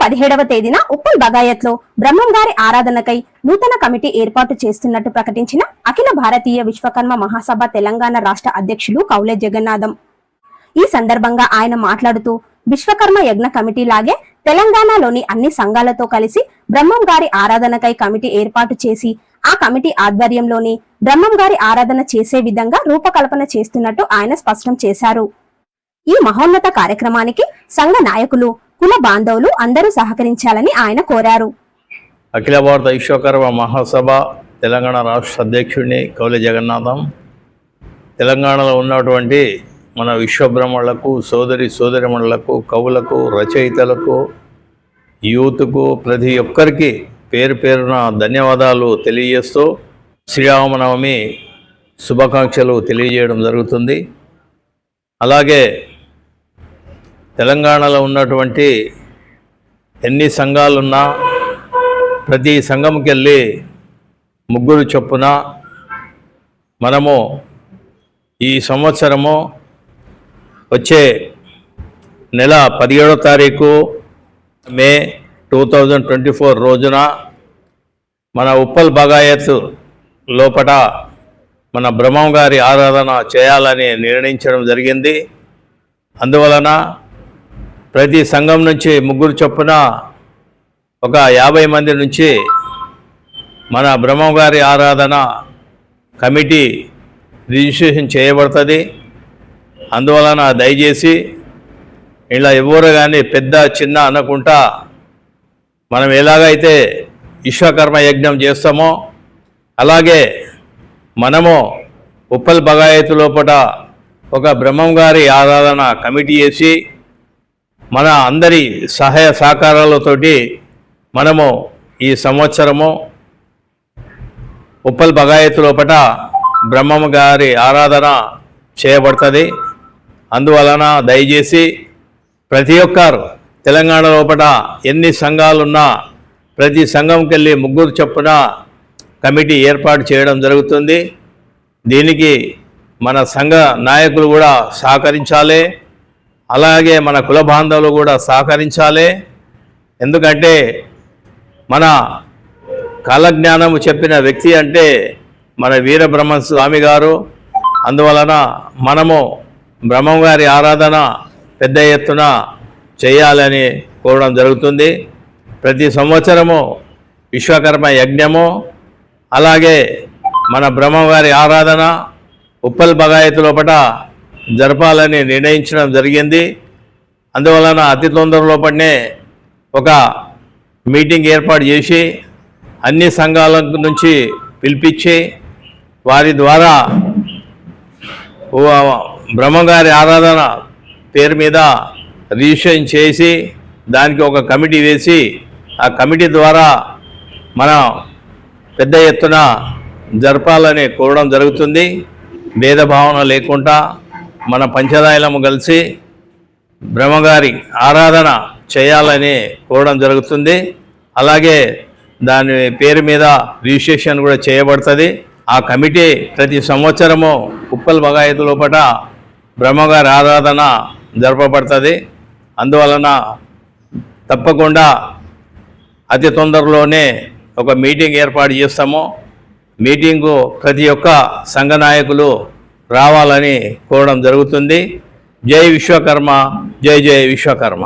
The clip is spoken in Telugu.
పదిహేడవ తేదీన ఉప్పల్ బగాయత్లో బ్రహ్మం గారి ఆరాధనకై నూతన కమిటీ ఏర్పాటు చేస్తున్నట్టు ప్రకటించిన అఖిల భారతీయ విశ్వకర్మ మహాసభ తెలంగాణ రాష్ట్ర అధ్యక్షులు కౌలే జగన్నాథం. ఈ సందర్భంగా ఆయన మాట్లాడుతూ విశ్వకర్మ యజ్ఞ కమిటీ లాగే తెలంగాణలోని అన్ని సంఘాలతో కలిసి బ్రహ్మం గారి ఆరాధనకై కమిటీ ఏర్పాటు చేసి ఆ కమిటీ ఆధ్వర్యంలోని బ్రహ్మం గారి ఆరాధన చేసే విధంగా రూపకల్పన చేస్తున్నట్టు ఆయన స్పష్టం చేశారు. ఈ మహోన్నత కార్యక్రమానికి సంఘ నాయకులు కుల బాంధవులు అందరూ సహకరించాలని ఆయన కోరారు. అఖిల భారత విశ్వకర్మ మహాసభ తెలంగాణ రాష్ట్ర అధ్యక్షుడిని కౌలి జగన్నాథం. తెలంగాణలో ఉన్నటువంటి మన విశ్వబ్రహ్మణులకు సోదరి సోదరిమణులకు కవులకు రచయితలకు యూత్కు ప్రతి ఒక్కరికి పేరు పేరున ధన్యవాదాలు తెలియజేస్తూ శ్రీరామనవమి శుభాకాంక్షలు తెలియజేయడం జరుగుతుంది. అలాగే తెలంగాణలో ఉన్నటువంటి ఎన్ని సంఘాలున్నా ప్రతి సంఘంకి వెళ్ళి ముగ్గురు చొప్పున మనము ఈ సంవత్సరము వచ్చే నెల పదిహేడో తారీఖు May two thousand twenty four రోజున మన ఉప్పల్ బగాయత్ లోపట మన బ్రహ్మం గారి ఆరాధన చేయాలని నిర్ణయించడం జరిగింది. అందువలన ప్రతి సంఘం నుంచి ముగ్గురు చొప్పున ఒక యాభై మంది నుంచి మన బ్రహ్మం గారి ఆరాధన కమిటీ రిజిస్ట్రేషన్ చేయబడుతుంది. అందువలన దయచేసి ఇలా ఎవరు కానీ పెద్ద చిన్న అనకుండా మనం ఎలాగైతే విశ్వకర్మ యజ్ఞం చేస్తామో అలాగే మనము ఉప్పల్ బగాయతు లోపల ఒక బ్రహ్మం గారి ఆరాధన కమిటీ చేసి మన అందరి సహాయ సహకారాలతోటి మనము ఈ సంవత్సరము ఉప్పల్ బగాయతు లోపల బ్రహ్మమ్మ గారి ఆరాధన చేయబడుతుంది. అందువలన దయచేసి ప్రతి ఒక్కరు తెలంగాణ లోపల ఎన్ని సంఘాలున్నా ప్రతి సంఘంకి వెళ్ళి ముగ్గురు చొప్పున కమిటీ ఏర్పాటు చేయడం జరుగుతుంది. దీనికి మన సంఘ నాయకులు కూడా సహకరించాలి. అలాగే మన కుల బాంధవులు కూడా సహకరించాలి. ఎందుకంటే మన కాలజ్ఞానము చెప్పిన వ్యక్తి అంటే మన వీరబ్రహ్మ స్వామి గారు. అందువలన మనము బ్రహ్మం గారి ఆరాధన పెద్ద ఎత్తున చేయాలని కోరడం జరుగుతుంది. ప్రతి సంవత్సరము విశ్వకర్మ యజ్ఞము అలాగే మన బ్రహ్మవారి ఆరాధన ఉప్పల్ బగాయతు లోపల జరపాలని నిర్ణయించడం జరిగింది. అందువలన అతి తొందరలోపటినే ఒక మీటింగ్ ఏర్పాటు చేసి అన్ని సంఘాల నుంచి పిలిపించి వారి ద్వారా బ్రహ్మగారి ఆరాధన పేరు మీద రిజిస్ట్రేషన్ చేసి దానికి ఒక కమిటీ వేసి ఆ కమిటీ ద్వారా మన పెద్ద ఎత్తున జరపాలని కోరడం జరుగుతుంది. భేదభావన లేకుండా మన పంచదాయలము కలిసి బ్రహ్మగారి ఆరాధన చేయాలని కోరడం జరుగుతుంది. అలాగే దాని పేరు మీద రిజిస్ట్రేషన్ కూడా చేయబడుతుంది. ఆ కమిటీ ప్రతి సంవత్సరము ఉప్పల్ బగాయతు లోపల బ్రహ్మగారి ఆరాధన జరపబడుతుంది. అందువలన తప్పకుండా అతి తొందరలోనే ఒక మీటింగ్ ఏర్పాటు చేస్తాము. మీటింగు ప్రతి ఒక్క సంఘ నాయకులు రావాలని కోరడం జరుగుతుంది. జై విశ్వకర్మ జై జై విశ్వకర్మ.